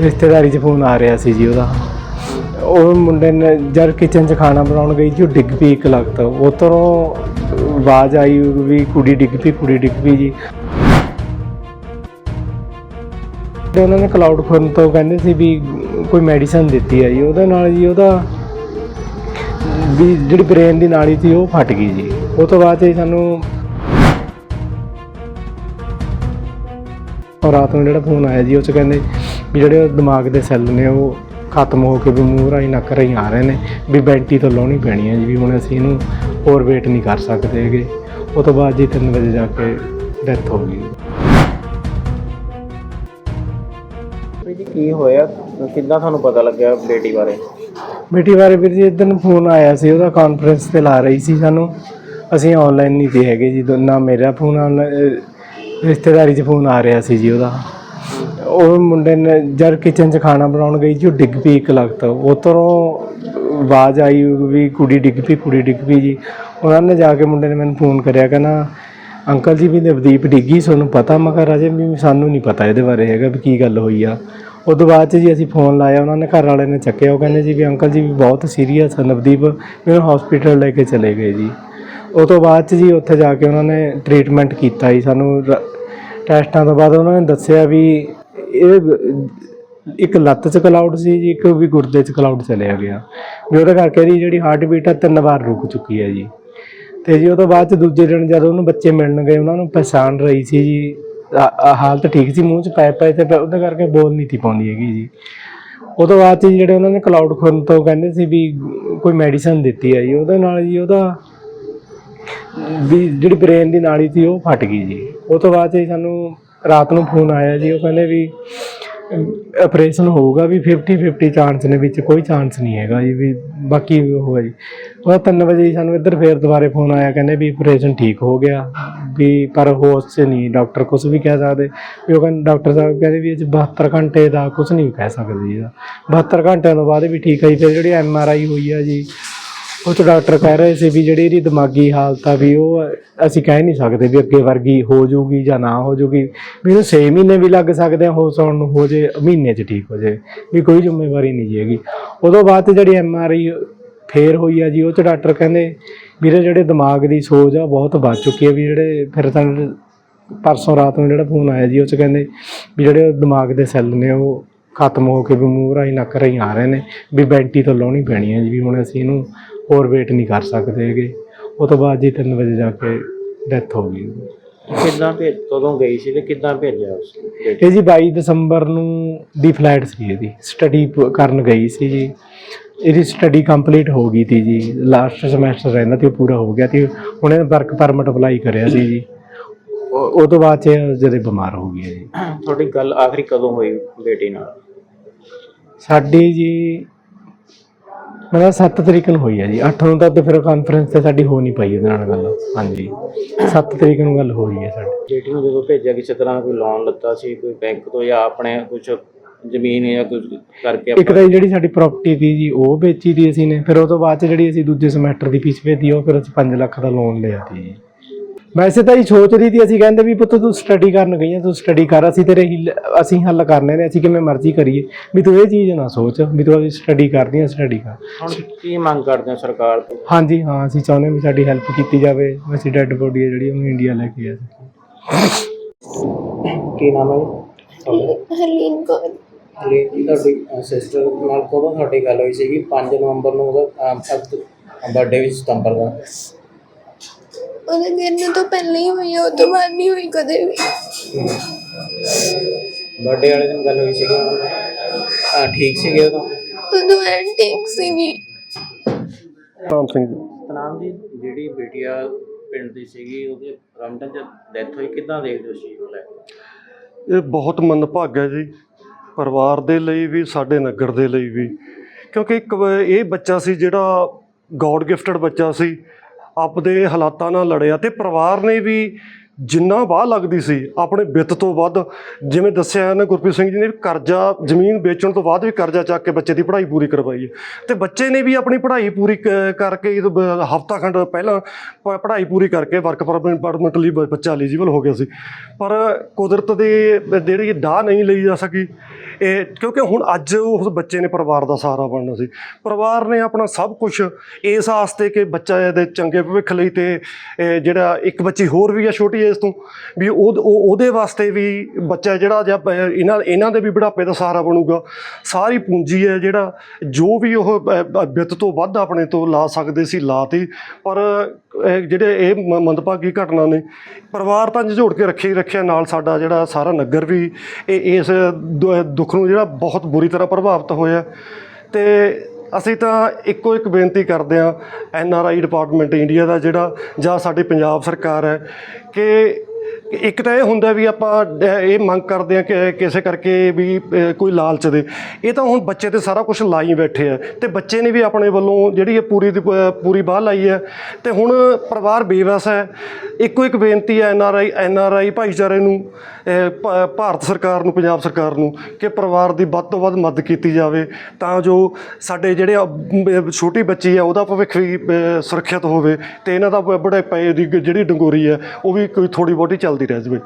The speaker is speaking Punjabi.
ਰਿਸ਼ਤੇਦਾਰੀ 'ਚ ਫੋਨ ਆ ਰਿਹਾ ਸੀ ਜੀ ਉਹਦਾ। ਉਹ ਮੁੰਡੇ ਨੇ ਜਦ ਕਿਚਨ 'ਚ ਖਾਣਾ ਬਣਾਉਣ ਗਈ ਜੀ, ਉਹ ਡਿੱਗ ਪਈ ਇੱਕ ਲਗਤ ਉਤੋਂ ਆਵਾਜ਼ ਆਈ ਵੀ ਕੁੜੀ ਡਿੱਗ ਪਈ, ਕੁੜੀ ਡਿੱਗ ਪਈ ਜੀ। ਤੇ ਉਹਨਾਂ ਨੇ ਕਲਾਉਡ ਖੋਲਣ ਤੋਂ ਕਹਿੰਦੇ ਸੀ ਵੀ ਕੋਈ ਮੈਡੀਸਨ ਦਿੱਤੀ ਹੈ ਜੀ। ਉਹਦੇ ਨਾਲ ਜੀ ਉਹਦਾ ਵੀ ਜਿਹੜੀ ਬ੍ਰੇਨ ਦੀ ਨਾਲੀ ਸੀ, ਉਹ ਫਟ ਗਈ ਜੀ। ਉਹ ਤੋਂ ਬਾਅਦ 'ਚ ਸਾਨੂੰ ਔਰ ਰਾਤ ਨੂੰ ਜਿਹੜਾ ਫੋਨ ਆਇਆ ਜੀ, ਉਹ ਚ ਕਹਿੰਦੇ ਵੀ ਜਿਹੜੇ ਦਿਮਾਗ ਦੇ ਸੈੱਲ ਨੇ ਉਹ ਖਤਮ ਹੋ ਕੇ ਵੀ ਮੂੰਹ ਰਾਹੀਂ ਨੱਕ ਰਾਹੀਂ ਆ ਰਹੇ ਨੇ ਵੀ ਬੈਂਟੀ ਤੋਂ ਲਾਉਣੀ ਪੈਣੀ ਹੈ ਜੀ ਵੀ ਹੁਣ ਅਸੀਂ ਇਹਨੂੰ ਹੋਰ ਵੇਟ ਨਹੀਂ ਕਰ ਸਕਦੇ ਹੈਗੇ। ਉਹ ਤੋਂ ਬਾਅਦ ਜੀ 3 ਵਜੇ ਜਾ ਕੇ ਡੈਥ ਹੋ ਗਈ। ਵੀ ਜੀ ਕੀ ਹੋਇਆ? ਕਿੱਦਾਂ ਤੁਹਾਨੂੰ ਪਤਾ ਲੱਗਿਆ ਬੇਟੀ ਬਾਰੇ? ਬੇਟੀ ਬਾਰੇ ਵੀਰ ਜੀ ਇਦਾਂ ਫੋਨ ਆਇਆ ਸੀ ਉਹਦਾ ਕਾਨਫਰੰਸ ਤੇ ਲਾ ਰਹੀ ਸੀ ਸਾਨੂੰ। ਅਸੀਂ ਆਨਲਾਈਨ ਨਹੀਂ ਤੇ ਹੈਗੇ ਜੀ ਦੋ- ਨਾ ਮੇਰਾ ਫੋਨ ਰਿਸ਼ਤੇਦਾਰੀ 'ਚ ਫੋਨ ਆ ਰਿਹਾ ਸੀ ਜੀ ਉਹਦਾ। ਉਹ ਮੁੰਡੇ ਨੇ ਜਦ ਕਿਚਨ 'ਚ ਖਾਣਾ ਬਣਾਉਣ ਗਈ ਜੀ, ਉਹ ਡਿੱਗ ਪਈ ਇੱਕ ਲਗਤ ਉਤੋਂ ਆਵਾਜ਼ ਆਈ ਵੀ ਕੁੜੀ ਡਿੱਗ ਪਈ, ਕੁੜੀ ਡਿੱਗ ਪਈ ਜੀ। ਉਹਨਾਂ ਨੇ ਜਾ ਕੇ ਮੁੰਡੇ ਨੇ ਮੈਨੂੰ ਫੋਨ ਕਰਿਆ, ਕਹਿੰਦਾ, ਅੰਕਲ ਜੀ, ਵੀ ਨਵਦੀਪ ਡਿੱਗੀ ਤੁਹਾਨੂੰ ਪਤਾ ਮਗਰ ਅਜੇ ਵੀ ਸਾਨੂੰ ਨਹੀਂ ਪਤਾ ਇਹਦੇ ਬਾਰੇ ਹੈਗਾ ਵੀ ਕੀ ਗੱਲ ਹੋਈ ਆ। ਉਸ ਤੋਂ ਬਾਅਦ 'ਚ ਜੀ ਅਸੀਂ ਫੋਨ ਲਾਇਆ, ਉਹਨਾਂ ਨੇ ਘਰ ਵਾਲੇ ਨੇ ਚੱਕਿਆ, ਉਹ ਕਹਿੰਦੇ ਜੀ ਵੀ ਅੰਕਲ ਜੀ, ਵੀ ਬਹੁਤ ਸੀਰੀਅਸ ਆ ਨਵਦੀਪ ਮੈਨੂੰ ਹਸਪੀਟਲ ਲੈ ਕੇ ਚਲੇ ਗਏ ਜੀ। ਉਹ ਤੋਂ ਬਾਅਦ 'ਚ ਜੀ ਉੱਥੇ ਜਾ ਕੇ ਉਹਨਾਂ ਨੇ ਟ੍ਰੀਟਮੈਂਟ ਕੀਤਾ ਜੀ ਸਾਨੂੰ। ਰ- ਟੈਸਟਾਂ ਤੋਂ ਬਾਅਦ ਉਹਨਾਂ ਨੇ ਦੱਸਿਆ ਵੀ ਇਹ ਇੱਕ ਲੱਤ 'ਚ ਕਲਾਉਡ ਸੀ ਜੀ, ਇੱਕ ਵੀ ਗੁਰਦੇ 'ਚ ਕਲਾਉਡ ਚਲਿਆ ਗਿਆ। ਵੀ ਉਹਦੇ ਕਰਕੇ ਇਹਦੀ ਜਿਹੜੀ ਹਾਰਟ ਬੀਟ ਹੈ ਤਿੰਨ ਵਾਰ ਰੁਕ ਚੁੱਕੀ ਹੈ ਜੀ। ਤੇ ਜੀ ਉਹ ਤੋਂ ਬਾਅਦ 'ਚ ਦੂਜੇ ਦਿਨ ਜਦੋਂ ਉਹਨੂੰ ਬੱਚੇ ਮਿਲਣ ਗਏ, ਉਹਨਾਂ ਨੂੰ ਪਛਾਣ ਰਹੀ ਸੀ ਜੀ। ਹਾਲਤ ਠੀਕ ਸੀ, ਮੂੰਹ 'ਚ ਪੈ ਪਏ ਤੇ ਉਹਦੇ ਕਰਕੇ ਬੋਲ ਨਹੀਂ ਤੀ ਪਾਉਂਦੀ ਹੈਗੀ ਜੀ। ਉਹ ਤੋਂ ਬਾਅਦ 'ਚ ਜਿਹੜੇ ਉਹਨਾਂ ਨੇ ਕਲਾਉਡ ਖੋਲਣ ਤੋਂ ਕਹਿੰਦੇ ਸੀ ਵੀ ਕੋਈ ਮੈਡੀਸਨ ਦਿੱਤੀ ਹੈ ਜੀ, ਉਹਦੇ ਨਾਲ ਜੀ ਉਹਦਾ ਵੀ ਜਿਹੜੀ ਬ੍ਰੇਨ ਦੀ ਨਾਲੀ ਸੀ ਉਹ ਫਟ ਗਈ ਜੀ। ਉਹ ਤੋਂ ਬਾਅਦ 'ਚ ਸਾਨੂੰ ਰਾਤ ਨੂੰ ਫੋਨ ਆਇਆ ਜੀ, ਉਹ ਕਹਿੰਦੇ ਵੀ ਆਪਰੇਸ਼ਨ ਹੋਊਗਾ ਵੀ 50 50 ਚਾਂਸ ਨੇ ਵਿੱਚ, ਕੋਈ ਚਾਂਸ ਨਹੀਂ ਹੈਗਾ ਜੀ, ਵੀ ਬਾਕੀ ਉਹ ਹੈ ਜੀ। ਉਹ 3 ਵਜੇ ਸਾਨੂੰ ਇੱਧਰ ਫੇਰ ਦੁਬਾਰੇ ਫੋਨ ਆਇਆ, ਕਹਿੰਦੇ ਵੀ ਆਪਰੇਸ਼ਨ ਠੀਕ ਹੋ ਗਿਆ, ਵੀ ਪਰ ਹੋਸ਼ 'ਚ ਨਹੀਂ ਡਾਕਟਰ ਕੁਝ ਵੀ ਕਹਿ ਸਕਦੇ। ਵੀ ਉਹ ਕਹਿੰਦੇ ਡਾਕਟਰ ਸਾਹਿਬ ਕਹਿੰਦੇ ਵੀ ਇਹ 'ਚ 72 ਘੰਟੇ ਦਾ ਕੁਝ ਨਹੀਂ ਕਹਿ ਸਕਦੇ ਜੀ। ਇਹਦਾ 72 ਘੰਟਿਆਂ ਤੋਂ ਬਾਅਦ ਵੀ ਠੀਕ ਹੈ ਜੀ, ਫਿਰ ਜਿਹੜੀ ਐਮ ਆਰ ਆਈ ਹੋਈ ਆ ਜੀ ਉਹ 'ਚ ਡਾਕਟਰ ਕਹਿ ਰਹੇ ਸੀ ਵੀ ਜਿਹੜੀ ਇਹਦੀ ਦਿਮਾਗੀ ਹਾਲਤ ਆ ਵੀ ਉਹ ਅਸੀਂ ਕਹਿ ਨਹੀਂ ਸਕਦੇ ਵੀ ਅੱਗੇ ਵਰਗੀ ਹੋ ਜਾਊਗੀ ਜਾਂ ਨਾ ਹੋ ਜਾਊਗੀ। ਵੀ ਇਹਨੂੰ 6 ਮਹੀਨੇ ਵੀ ਲੱਗ ਸਕਦੇ ਆ ਹੋਸ਼ ਆਉਣ ਨੂੰ ਹੋ ਜੇ, ਮਹੀਨੇ 'ਚ ਠੀਕ ਹੋ ਜੇ, ਵੀ ਕੋਈ ਜ਼ਿੰਮੇਵਾਰੀ ਨਹੀਂ ਜੀ ਹੈਗੀ। ਉਦੋਂ ਬਾਅਦ 'ਚ ਜਿਹੜੀ ਐਮ ਆਰ ਆਈ ਫੇਰ ਹੋਈ ਆ ਜੀ, ਉਹ 'ਚ ਡਾਕਟਰ ਕਹਿੰਦੇ ਵੀਰੇ ਜਿਹੜੇ ਦਿਮਾਗ ਦੀ ਸੋਜ ਆ ਬਹੁਤ ਵੱਧ ਚੁੱਕੀ ਹੈ ਵੀ ਜਿਹੜੇ ਫਿਰ ਤਾਂ ਪਰਸੋਂ ਰਾਤ ਨੂੰ ਜਿਹੜਾ ਫੋਨ ਆਇਆ ਜੀ, ਉਹ 'ਚ ਕਹਿੰਦੇ ਵੀ ਜਿਹੜੇ ਦਿਮਾਗ ਦੇ ਸੈੱਲ ਨੇ ਉਹ ਖਤਮ ਹੋ ਕੇ ਵੀ ਮੂੰਹ ਰਾਹੀਂ ਨੱਕ ਰਾਹੀਂ ਆ ਰਹੇ ਨੇ, ਵੀ ਬੈਂਟੀ ਤੋਂ ਲਾਉਣੀ ਪੈਣੀ ਹੈ ਜੀ, ਵੀ ਹੁਣ ਅਸੀਂ ਇਹਨੂੰ ਹੋਰ ਵੇਟ ਨਹੀਂ ਕਰ ਸਕਦੇ ਹੈਗੇ। ਉਹ ਤੋਂ ਬਾਅਦ ਜੀ 3 ਵਜੇ ਜਾ ਕੇ ਡੈਥ ਹੋ ਗਈ। ਕਿੱਦਾਂ ਭੇਜ ਕਦੋਂ ਗਈ ਸੀ ਤੇ ਕਿੱਦਾਂ ਭੇਜਿਆ ਉਸ ਇਹ ਜੀ 22 ਦਸੰਬਰ ਨੂੰ ਦੀ ਫਲਾਈਟ ਸੀ ਇਹਦੀ। ਸਟੱਡੀ ਕਰਨ ਗਈ ਸੀ ਜੀ। ਇਹਦੀ ਸਟੱਡੀ ਕੰਪਲੀਟ ਹੋ ਗਈ ਤੀ ਜੀ। ਲਾਸਟ ਸਮੈਸਟਰ ਰਹਿੰਦਾ ਤੇ ਉਹ ਪੂਰਾ ਹੋ ਗਿਆ ਤੇ। ਉਹਨੇ ਵਰਕ ਪਰਮਿਟ ਅਪਲਾਈ ਕਰਿਆ ਸੀ ਜੀ। ਉਹ ਤੋਂ ਬਾਅਦ ਚ ਜਦੇ ਬਿਮਾਰ ਹੋ ਗਈ ਜੀ। ਤੁਹਾਡੀ ਗੱਲ ਆਖਰੀ ਕਦੋਂ ਹੋਈ ਬੇਟੀ ਨਾਲ? ਸਾਡੀ ਜੀ ਮੇਰਾ 7 ਤਰੀਕ ਨੂੰ ਹੋਈ ਹੈ ਜੀ। 8 ਨੂੰ ਤਾਂ ਤੇ ਫਿਰ ਕਾਨਫਰੰਸ ਤੇ ਸਾਡੀ ਹੋ ਨਹੀਂ ਪਾਈ ਉਹਦੇ ਨਾਲ ਗੱਲ। ਹਾਂਜੀ। 7 ਤਰੀਕ ਨੂੰ ਗੱਲ ਹੋ ਰਹੀ ਹੈ ਸਾਡੀ। ਬੇਟੀ ਨੂੰ ਜਦੋਂ ਭੇਜਿਆ ਕਿਸੇ ਤਰ੍ਹਾਂ ਕੋਈ ਲੋਨ ਲੱਤਾ ਸੀ ਕੋਈ ਬੈਂਕ ਤੋਂ ਜਾਂ ਆਪਣੇ ਕੁਝ ਜ਼ਮੀਨ ਜਾਂ ਕੁਝ ਕਰਕੇ ਇੱਕ ਤਾਂ ਜਿਹੜੀ ਸਾਡੀ ਪ੍ਰਾਪਰਟੀ ਸੀ ਜੀ ਉਹ ਵੇਚੀ ਦੀ ਅਸੀਂ ਨੇ। ਫਿਰ ਉਹ ਤੋਂ ਬਾਅਦ ਚ ਜਿਹੜੀ ਅਸੀਂ ਦੂਜੇ ਸਮੈਸਟਰ ਦੀ ਫੀਸ ਭੇਜੀ ਉਹ ਫਿਰ ਅਸੀਂ 5 ਲੱਖ ਦਾ ਲੋਨ ਲਿਆ ਸੀ ਜੀ। ਵੈਸੇ ਤਾਂ ਇਹ ਸੋਚ ਰਹੀ ਸੀ ਅਸੀਂ ਕਹਿੰਦੇ ਵੀ ਪੁੱਤ ਤੂੰ ਸਟੱਡੀ ਕਰਨ ਗਈ ਆ ਤੂੰ ਸਟੱਡੀ ਕਰ ਅਸੀਂ ਤੇਰੇ ਹੀ ਅਸੀਂ ਹੱਲ ਕਰਨੇ ਨੇ ਅਸੀਂ ਕਿਵੇਂ ਮਰਜ਼ੀ ਕਰੀਏ। ਵੀ ਤੂੰ ਇਹ ਚੀਜ਼ ਨਾ ਸੋਚ ਵੀ ਤੂੰ ਅਸੀਂ ਸਟੱਡੀ ਕਰਦੀ ਆ ਸਟੱਡੀ ਕਰ। ਹੁਣ ਕੀ ਮੰਗ ਕਰਦੇ ਹੋ ਸਰਕਾਰ ਤੋਂ? ਹਾਂਜੀ ਹਾਂ ਅਸੀਂ ਚਾਹੁੰਦੇ ਹਾਂ ਵੀ ਸਾਡੀ ਹੈਲਪ ਕੀਤੀ ਜਾਵੇ ਅਸੀਂ ਡੈੱਡ ਬੋਡੀ ਹੈ ਜਿਹੜੀ ਉਹਨੂੰ ਇੰਡੀਆ ਲੈ ਕੇ ਆ ਸਕੀਏ ਕੀ ਨਾਮ ਹੈ ਜੀ? ਹਰਲੀਨ ਕੌਰ। ਹਲੀਨ ਜੀ ਤੁਹਾਡੀ ਸਿਸਟਰ ਨਾਲ ਕਦੋਂ ਤੁਹਾਡੀ ਗੱਲ ਹੋਈ ਸੀਗੀ? 5 ਨਵੰਬਰ ਨੂੰ ਉਹਦਾ ਬਰਥਡੇ ਵਿੱਚ ਸਤੰਬਰ ਦਾ। ਉਹਦੇ ਦਿਨ ਤੋਂ ਪਹਿਲਾਂ ਹੀ ਹੋਈ ਆ ਉਹ ਤੋਂ ਬਾਅਦ ਨਹੀਂ ਹੋਈ ਕਦੇ ਵੀ। ਬਰਥਡੇ ਵਾਲੇ ਦਿਨ ਗੱਲ ਹੋਈ ਸੀਗੀ? ਉਹਨਾਂ ਨਾਲ ਹਾਂ ਠੀਕ ਸੀਗੇ ਉਦੋਂ ਉਦੋਂ ਐਂਟਿਕ ਸੀਗੀ। ਰਾਮ ਸਿੰਘ ਸਤਨਾਮ ਜੀ ਜਿਹੜੀ ਬੇਟੀਆ ਪਿੰਡ ਦੀ ਸੀਗੀ ਉਹਦੇ ਰਮਡਨ ਚ ਡੈਥ ਹੋਈ ਕਿੱਦਾਂ ਦੇਖਦੇ ਹੋ ਉਸ ਚੀਜ਼ ਨੂੰ ਲੈ ਕੇ? ਇਹ ਬਹੁਤ ਮੰਦਭਾਗਾ ਹੈ ਜੀ। ਪਰਿਵਾਰ ਦੇ ਲਈ ਵੀ ਸਾਡੇ ਨਗਰ ਦੇ ਲਈ ਵੀ। ਕਿਉਂਕਿ ਇੱਕ ਵ- ਇਹ ਬੱਚਾ ਸੀ ਜਿਹੜਾ ਗੋਡ ਗਿਫਟਡ ਬੱਚਾ ਸੀ। ਆਪਦੇ ਹਾਲਾਤਾਂ ਨਾਲ ਲੜਿਆ ਤੇ ਪਰਿਵਾਰ ਨੇ ਵੀ ਜਿੰਨਾ ਵਾਹ ਲੱਗਦੀ ਸੀ, ਆਪਣੇ ਵਿੱਤ ਤੋਂ ਵੱਧ, ਜਿਵੇਂ ਦੱਸਿਆ ਨਾ ਗੁਰਪ੍ਰੀਤ ਸਿੰਘ ਜੀ ਨੇ ਵੀ ਕਰਜ਼ਾ, ਜ਼ਮੀਨ ਵੇਚਣ ਤੋਂ ਬਾਅਦ ਵੀ ਕਰਜ਼ਾ ਚੱਕ ਕੇ ਬੱਚੇ ਦੀ ਪੜ੍ਹਾਈ ਪੂਰੀ ਕਰਵਾਈ ਹੈ। ਤੇ ਬੱਚੇ ਨੇ ਵੀ ਆਪਣੀ ਪੜ੍ਹਾਈ ਪੂਰੀ ਕ- ਕਰਕੇ ਹਫਤਾ ਖੰਡ ਪਹਿਲਾਂ ਪ- ਪੜ੍ਹਾਈ ਪੂਰੀ ਕਰਕੇ ਵਰਕ ਪਰਮਿਟ ਲਈ ਬੱਚਾ ਐਲੀਜੀਬਲ ਹੋ ਗਿਆ ਸੀ। ਪਰ ਕੁਦਰਤ ਦੇ ਜਿਹੜੀ ਡਾਹ ਨਹੀਂ ਲਈ ਜਾ ਸਕੀ, ਇਹ ਕਿਉਂਕਿ ਹੁਣ ਅੱਜ ਉਸ ਬੱਚੇ ਨੇ ਪਰਿਵਾਰ ਦਾ ਸਹਾਰਾ ਬਣਨਾ ਸੀ। ਪਰਿਵਾਰ ਨੇ ਆਪਣਾ ਸਭ ਕੁਝ ਇਸ ਆਸਤੇ ਕਿ ਬੱਚਾ ਇਹਦੇ ਚੰਗੇ ਭਵਿੱਖ ਲਈ ਤੇ ਜਿਹੜਾ ਇੱਕ ਬੱਚੀ ਹੋਰ ਵੀ ਹੈ ਛੋਟੀ ਏਜ ਤੋਂ ਵੀ ਉਹ ਉਹਦੇ ਵਾਸਤੇ ਵੀ ਬੱਚਾ ਜਿਹੜਾ ਜਾਂ ਇਹਨਾਂ ਇਹਨਾਂ ਦੇ ਵੀ ਬੁਢਾਪੇ ਦਾ ਸਹਾਰਾ ਬਣੂਗਾ। ਸਾਰੀ ਪੂੰਜੀ ਹੈ ਜਿਹੜਾ, ਜੋ ਵੀ ਉਹ ਵਿੱਤ ਤੋਂ ਵੱਧ ਆਪਣੇ ਤੋਂ ਲਾ ਸਕਦੇ ਸੀ, ਲਾਤੀ। ਪਰ ਇਹ ਜਿਹੜੇ ਇਹ ਮ- ਮੰਦਭਾਗੀ ਘਟਨਾ ਨੇ, ਪਰਿਵਾਰ ਤਾਂ ਝੋੜ ਕੇ ਰੱਖੇ ਹੀ ਰੱਖਿਆ ਨਾਲ ਸਾਡਾ ਜਿਹੜਾ ਸਾਰਾ ਨਗਰ ਵੀ, ਇਹ, ਇਸ ਦੁ- ਦੁੱਖ ਨੂੰ ਜਿਹੜਾ ਬਹੁਤ ਬੁਰੀ ਤਰ੍ਹਾਂ ਪ੍ਰਭਾਵਿਤ ਹੋਇਆ। ਤੇ ਅਸੀਂ ਤਾਂ ਇੱਕੋ ਇੱਕ ਬੇਨਤੀ ਕਰਦੇ ਹਾਂ, N R I department India ਦਾ ਜਿਹੜਾ, ਜਾਂ ਸਾਡੀ ਪੰਜਾਬ ਸਰਕਾਰ ਹੈ, ਕਿ ਇੱਕ ਤਾਂ ਇਹ ਹੁੰਦਾ ਵੀ ਆਪਾਂ ਇਹ ਮੰਗ ਕਰਦੇ ਆ ਕਿ ਕਿਸੇ ਕਰਕੇ ਵੀ ਕੋਈ ਲਾਲਚ ਦੇ। ਇਹ ਤਾਂ ਹੁਣ ਬੱਚੇ ਤੇ ਸਾਰਾ ਕੁਝ ਲਾਈ ਬੈਠੇ ਆ। ਤੇ ਬੱਚੇ ਨੇ ਵੀ ਆਪਣੇ ਵੱਲੋਂ ਜਿਹੜੀ ਇਹ ਪੂਰੀ ਦੀ ਪੂਰੀ ਬਾਹ ਲਾਈ ਹੈ ਤੇ ਹੁਣ ਪਰਿਵਾਰ ਬੇਵਸ ਹੈ। ਇੱਕੋ ਇੱਕ ਬੇਨਤੀ ਹੈ ਐਨ ਆਰ ਆਈ, ਐਨ ਆਰ ਆਈ ਭਾਈਚਾਰੇ ਨੂੰ ਭ- ਭਾਰਤ ਸਰਕਾਰ ਨੂੰ, ਪੰਜਾਬ ਸਰਕਾਰ ਨੂੰ, ਕਿ ਪਰਿਵਾਰ ਦੀ ਵੱਧ ਤੋਂ ਵੱਧ ਮਦਦ ਕੀਤੀ ਜਾਵੇ। ਤਾਂ ਜੋ ਸਾਡੇ ਜਿਹੜੇ ਛੋਟੀ ਬੱਚੀ ਹੈ ਉਹਦਾ ਭਵਿੱਖ ਵੀ ਸੁਰੱਖਿਅਤ ਹੋਵੇ। ਤੇ ਇਹਨਾਂ ਦਾ ਬੜੇ ਪਏ ਦੀ ਜਿਹੜੀ ਡੰਗੋਰੀ ਹੈ ਉਹ ਵੀ ਕੋਈ ਥੋੜੀ ਬਹੁਤੀ ਚੱਲਦੀ ਰਹਿ ਜਾਵੇ।